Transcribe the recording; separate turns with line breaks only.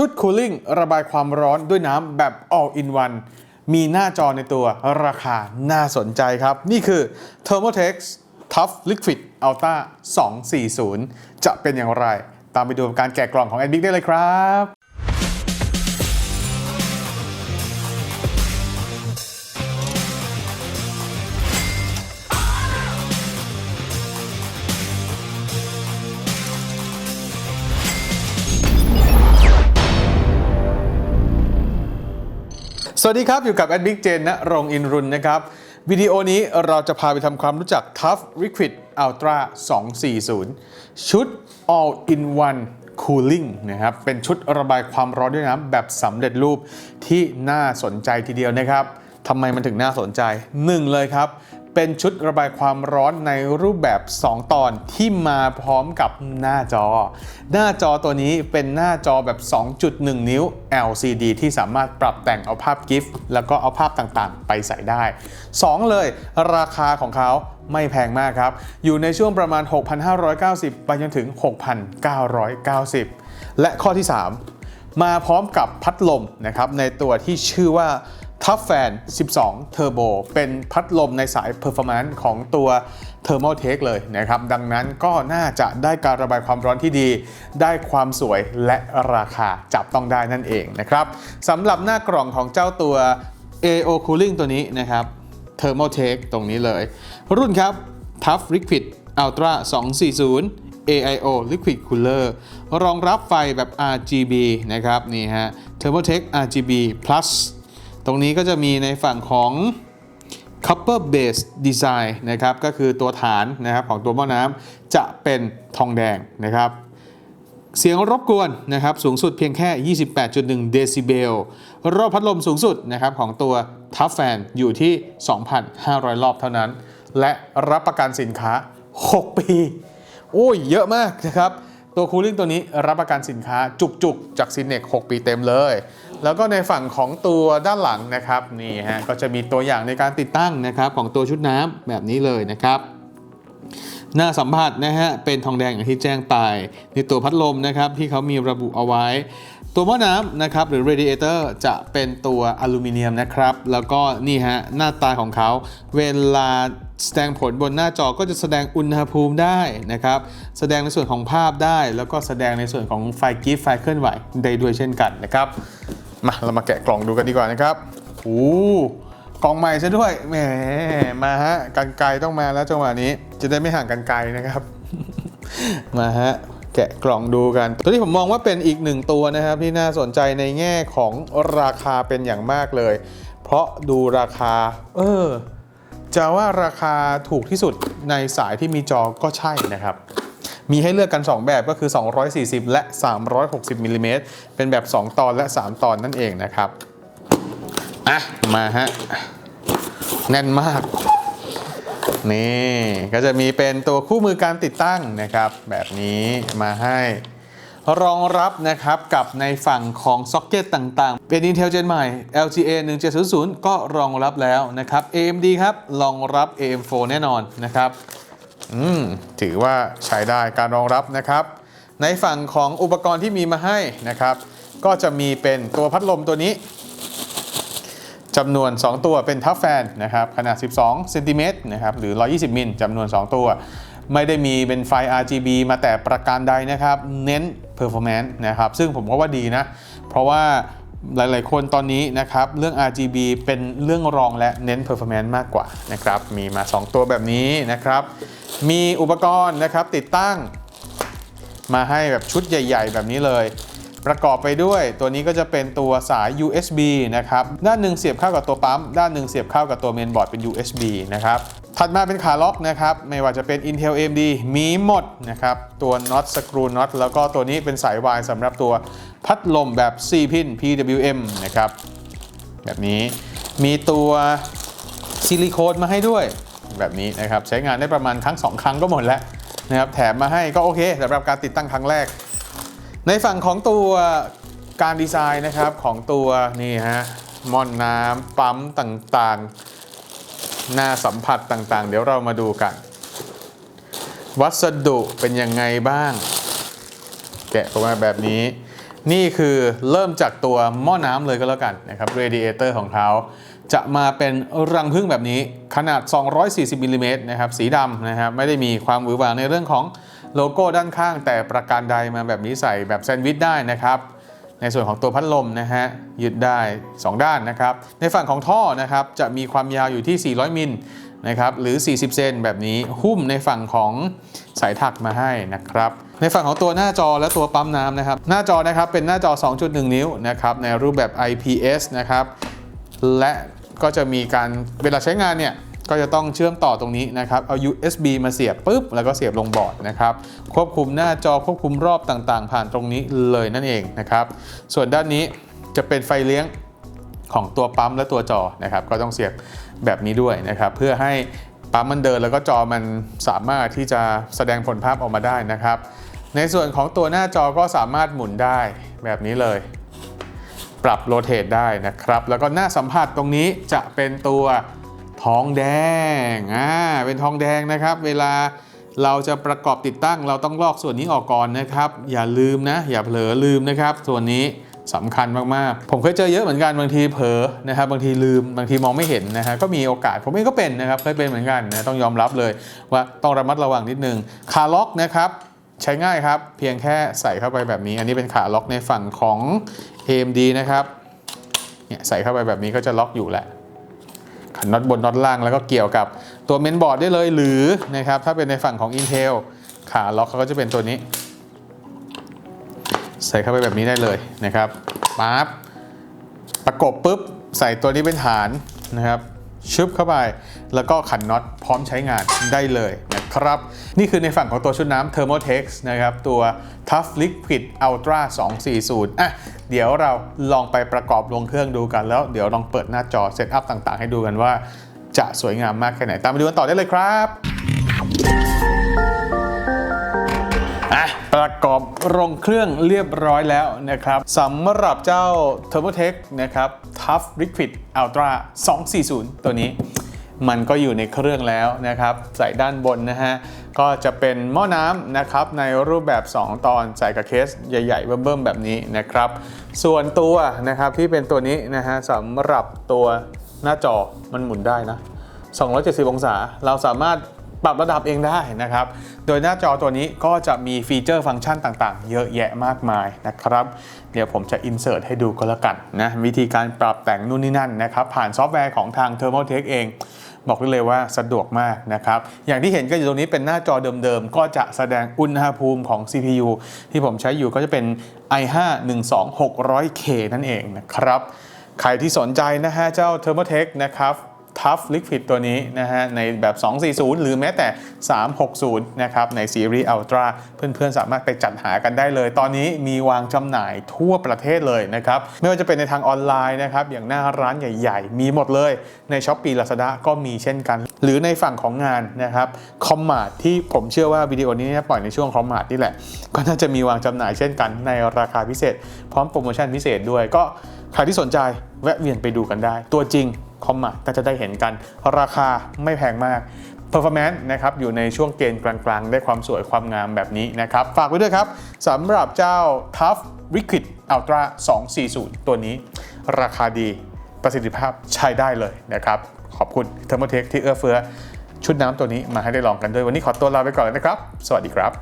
ชุดคูลิ่งระบายความร้อนด้วยน้ำแบบ all in one มีหน้าจอในตัวราคาน่าสนใจครับ นี่คือ Thermotex Tough Liquid Ultra 240 จะเป็นอย่างไร ตามไปดูการแกะกล่องของ a d b i g ได้เลยครับ วัสดีครับ อยู่กับแอดบิ๊กเจนนะรงอินรุนนะครับ วิดีโอนี้เราจะพาไปทำความรู้จัก Tough Liquid Ultra 240 ชุด All in One Cooling นะครับ เป็นชุดระบายความร้อนด้วยน้ำแบบสำเร็จรูปที่น่าสนใจทีเดียวนะครับทำไมมันถึงน่าสนใจ 1 เลยครับ เป็นชุดระบายความร้อนในรูปแบบ 2 ตอนที่มาพร้อมกับหน้าจอ หน้าจอตัวนี้เป็นหน้าจอแบบ 2.1 นิ้ว LCD ที่สามารถปรับแต่งเอาภาพกิฟต์แล้วก็เอาภาพต่างๆ ไปใส่ได้ 2 เลยราคาของเขาไม่แพงมากครับ อยู่ในช่วงประมาณ 6,590 ไปจนถึง 6,990 และข้อที่ 3 มาพร้อมกับพัดลมนะครับในตัวที่ชื่อว่า Tough Fan 12 Turbo เป็นพัดลมในสาย Performance ของตัว Thermaltake เลยนะครับ ดังนั้นก็น่าจะได้การระบายความร้อนที่ดี ได้ความสวยและราคาจับต้องได้นั่นเองนะครับสำหรับหน้ากล่องของเจ้าตัว AO Cooling ตัวนี้นะครับ Thermaltake ตรงนี้เลย รุ่นครับ Tough Liquid Ultra 240 AIO Liquid Cooler รองรับไฟแบบ RGB นะครับนี่ฮะ Thermaltake RGB Plus ตรงนี้ก็จะมีในฝั่งของ Copper Base Design นะครับก็คือตัวฐานนะครับของตัวหม้อน้ำจะเป็นทองแดงนะครับเสียงรบกวนนะครับสูงสุดเพียงแค่ 28.1 เดซิเบล รอบพัดลมสูงสุดนะครับของตัว Tough Fan อยู่ที่ 2,500 รอบเท่านั้น และรับประกันสินค้า 6 ปี โอ้ยเยอะมากนะครับ ตัวคูลิ่งตัวนี้รับประกันสินค้าจุกๆ จากซินเนก6ปีเต็มเลย แล้วก็ในฝั่งของตัวด้านหลังนะครับนี่ฮะก็จะมีตัวอย่างในการติดตั้งนะครับของตัวชุดน้ำแบบนี้เลยนะครับหน้าสัมผัสนะฮะเป็นทองแดงอย่างที่แจ้งไปในตัวพัดลมนะครับที่เขามีระบุเอาไว้ ตัวหม้อน้ำนะครับหรือ radiator จะเป็นตัวอลูมิเนียมนะครับ แล้วก็นี่ฮะหน้าตาของเขาเวลา แสดงผลบนหน้าจอก็จะแสดงอุณหภูมิได้นะครับ แสดงในส่วนของภาพได้ แล้วก็แสดงในส่วนของไฟกิฟไฟเคลื่อนไหวได้ด้วยเช่นกันนะครับ มาเรามาแกะกล่องดูกันดีกว่านะครับโอ้กล่องใหม่ซะด้วย แหม มาฮะ กันไกลต้องมาแล้วจังหวะนี้ จะได้ไม่ห่างกันไกลนะครับ มาฮะ แกะกล่องดูกัน ตัวนี้ผมมองว่าเป็นอีกหนึ่งตัวนะครับ ที่น่าสนใจในแง่ของราคาเป็นอย่างมากเลย เพราะดูราคา เออ จะว่าราคาถูกที่สุดในสายที่มีจอก็ใช่นะครับ มีให้เลือกกัน 2 แบบก็คือ 240 และ 360มิลลิเมตรเป็นแบบ 2 ตอนและ 3 ตอนนั่นเองนะครับ อะ มาฮะ แน่นมาก นี่ ก็จะมีเป็นตัวคู่มือการติดตั้งนะครับ แบบนี้มาให้ รองรับนะครับกับในฝั่งของซ็อกเก็ตต่างๆ เป็น Intel Gen ใหม่ LGA 1700 ก็รองรับแล้วนะครับ AMD ครับรองรับ AM4 แน่นอนนะครับอืมถือว่าใช้ได้การรองรับนะครับ ในฝั่งของอุปกรณ์ที่มีมาให้นะครับ ก็จะมีเป็นตัวพัดลมตัวนี้จำนวน 2 ตัวเป็นทัฟแฟนนะครับขนาด 12เซนติเมตรนะครับหรือ 120 มิลจำนวน 2 ตัว ไม่ได้มีเป็นไฟ RGB มาแต่ประการใดนะครับ เน้น performance นะครับ ซึ่งผมก็ว่าดีนะ เพราะว่าหลาย ๆ คนตอนนี้นะครับ เรื่อง RGB เป็นเรื่องรองและเน้น performance มากกว่านะครับ มีมา 2 ตัวแบบนี้นะครับ มีอุปกรณ์นะครับติดตั้ง มาให้แบบชุดใหญ่ ๆ แบบนี้เลย ประกอบไปด้วยตัวนี้ก็จะเป็นตัวสาย USB นะครับ ด้านหนึ่งเสียบเข้ากับตัวปั๊ม ด้านหนึ่งเสียบเข้ากับตัวเมนบอร์ดเป็น USB นะครับ ถัดมาเป็นขาล็อกนะครับ ไม่ว่าจะเป็น Intel AMD มีหมดนะครับ ตัวน็อตสกรูน็อตแล้วก็ตัวนี้เป็นสายวายสำหรับตัวพัดลมแบบ 4 พิน PWM นะครับ แบบนี้มีตัวซิลิโคนมาให้ด้วยแบบนี้นะครับ ใช้งานได้ประมาณครั้ง 2 ครั้งก็หมดแล้วนะครับแถมมาให้ก็โอเคสำหรับการติดตั้งครั้งแรก ในฝั่งของตัวการดีไซน์นะครับของตัวนี่ฮะมอนน้ำปั๊มต่างๆ หน้าสัมผัสต่างๆ เดี๋ยวเรามาดูกัน วัสดุเป็นยังไงบ้าง แกะออกมาแบบนี้ นี่คือเริ่มจากตัวหม้อน้ำเลยก็แล้วกันนะครับเรดิเอเตอร์ของเขาจะมาเป็นรังพึ่งแบบนี้ขนาด 240มิลลิเมตรนะครับสีดำนะครับไม่ได้มีความหวือหวาในเรื่องของโลโก้ด้านข้าง แต่ประการใดมาแบบนี้ใส่แบบแซนด์วิชได้นะครับ ในส่วนของตัวพัดลมนะฮะยึดได้ 2 ด้านนะครับ ในฝั่งของท่อนะครับจะมีความยาวอยู่ที่ 400 มิลนะครับหรือ 40 เซนแบบนี้หุ้มในฝั่งของสายถักมาให้นะครับในฝั่งของตัวหน้าจอและตัวปั๊มน้ำนะครับ หน้าจอนะครับเป็นหน้าจอ 2.1 นิ้วนะครับในรูปแบบ IPS นะครับและก็จะมีการเวลาใช้งานเนี่ย ก็จะต้องเชื่อมต่อตรงนี้นะครับ เอา USB มาเสียบปุ๊บ แล้วก็เสียบลงบอร์ดนะครับ ควบคุมหน้าจอควบคุมรอบต่างๆ ผ่านตรงนี้เลยนั่นเองนะครับ ส่วนด้านนี้จะเป็นไฟเลี้ยงของตัวปั๊มและตัวจอนะครับ ก็ต้องเสียบแบบนี้ด้วยนะครับ เพื่อให้ปั๊มมันเดินแล้วก็จอมันสามารถที่จะแสดงผลภาพออกมาได้นะครับ ในส่วนของตัวหน้าจอก็สามารถหมุนได้แบบนี้เลย ปรับโรเตทได้นะครับ แล้วก็หน้าสัมผัสตรงนี้จะเป็นตัว ทองแดงอ่าเป็นทองแดงนะครับ เวลาเราจะประกอบติดตั้งเราต้องลอกส่วนนี้ออกก่อนนะครับ อย่าลืมนะ อย่าเผลอลืมนะครับ ส่วนนี้สำคัญมากๆ ผมเคยเจอเยอะเหมือนกันบางทีเผลอนะครับบางทีลืมบางทีมองไม่เห็นนะฮะก็มีโอกาสผมเองก็เป็นนะครับเคยเป็นเหมือนกันนะต้องยอมรับเลยว่าต้องระมัดระวังนิดนึงคาล็อกนะครับใช้ง่ายครับ เพียงแค่ใส่เข้าไปแบบนี้ อันนี้เป็นขาล็อกในฝั่งของ AMD นะครับเนี่ยใส่เข้าไปแบบนี้ก็จะล็อกอยู่แหละ น็อตบนน็อตล่างแล้วก็เกี่ยวกับตัวเมนบอร์ดได้เลยหรือนะครับถ้าเป็นในฝั่งของ Intel ขาล็อกเขาก็จะเป็นตัวนี้ ใส่เข้าไปแบบนี้ได้เลยนะครับปั๊บประกบปุ๊บใส่ตัวนี้เป็นฐานนะครับชึบเข้าไป แล้วก็ขันน็อตพร้อมใช้งานได้เลย ครับ นี่คือในฝั่งของตัวชุดน้ำ Thermotex นะครับ ตัว Tough Liquid Ultra 240 อะ เดี๋ยวเราลองไปประกอบลงเครื่องดูกันแล้ว เดี๋ยวลองเปิดหน้าจอเซตอัพต่างๆ ให้ดูกันว่าจะสวยงามมากแค่ไหน ตามไปดูกันต่อได้เลยครับอะประกอบลงเครื่องเรียบร้อยแล้วนะครับสำหรับเจ้า Thermotech นะครับ Tough Liquid Ultra 240 ตัวนี้ มันก็อยู่ในเครื่องแล้วนะครับ ใส่ด้านบนนะฮะ ก็จะเป็นหม้อน้ำนะครับในรูปแบบ 2 ตอนใส่กับเคสใหญ่ๆเบิ่มๆแบบนี้นะครับ ส่วนตัวนะครับที่เป็นตัวนี้นะฮะสำหรับตัวหน้าจอมันหมุนได้นะ 270 องศาเราสามารถปรับระดับเองได้นะครับ โดยหน้าจอตัวนี้ก็จะมีฟีเจอร์ฟังก์ชันต่างๆ เยอะแยะมากมายนะครับ เดี๋ยวผมจะอินเสิร์ตให้ดูก็แล้วกันนะ วิธีการปรับแต่งนู่นนี่นั่นนะครับ ผ่านซอฟต์แวร์ของทาง Thermaltake เอง บอกได้เลยว่าสะดวกมากนะครับ อย่างที่เห็นก็อยู่ตรงนี้เป็นหน้าจอเดิมๆ ก็จะแสดงอุณหภูมิของ CPU ที่ผมใช้อยู่ก็จะเป็น i5 12600K นั่นเองนะครับ ใครที่สนใจนะฮะเจ้า Thermotech นะครับ Tough Liquid ตัวนี้นะฮะในแบบ 240 หรือแม้แต่ 360 นะครับ ในซีรีส์ Ultra เพื่อนๆ สามารถไปจัดหากันได้เลย ตอนนี้มีวางจำหน่ายทั่วประเทศเลยนะครับ ไม่ว่าจะเป็นในทางออนไลน์นะครับ อย่างหน้าร้านใหญ่ๆ มีหมดเลยใน s h อ p e e Lazada ก็มีเช่นกัน หรือในฝั่งของงานนะครับคอมมาดที่ผมเชื่อว่าวิดีโอนี้ปล่อยในช่วงคอมมาดนี่แหละ ก็น่าจะมีวางจำหน่ายเช่นกันในราคาพิเศษ พร้อมโปรโมชั่นพิเศษด้วยก็ใครที่สนใจแวะเวียนไปดูกันได้ ตัวจริง คอมมาก็จะได้เห็นกัน ราคาไม่แพงมาก Performance นะครับอยู่ในช่วงเกณฑ์กลางๆ ได้ความสวยความงามแบบนี้นะครับ ฝากไว้ด้วยครับสำหรับเจ้า Tough Liquid Ultra 240 ตัวนี้ ราคาดีประสิทธิภาพใช้ได้เลยนะครับ ขอบคุณ Thermotech ที่เอื้อเฟื้อชุดน้ำตัวนี้มาให้ได้ลองกันด้วย วันนี้ขอตัวลาไปก่อนเลยนะครับ สวัสดีครับ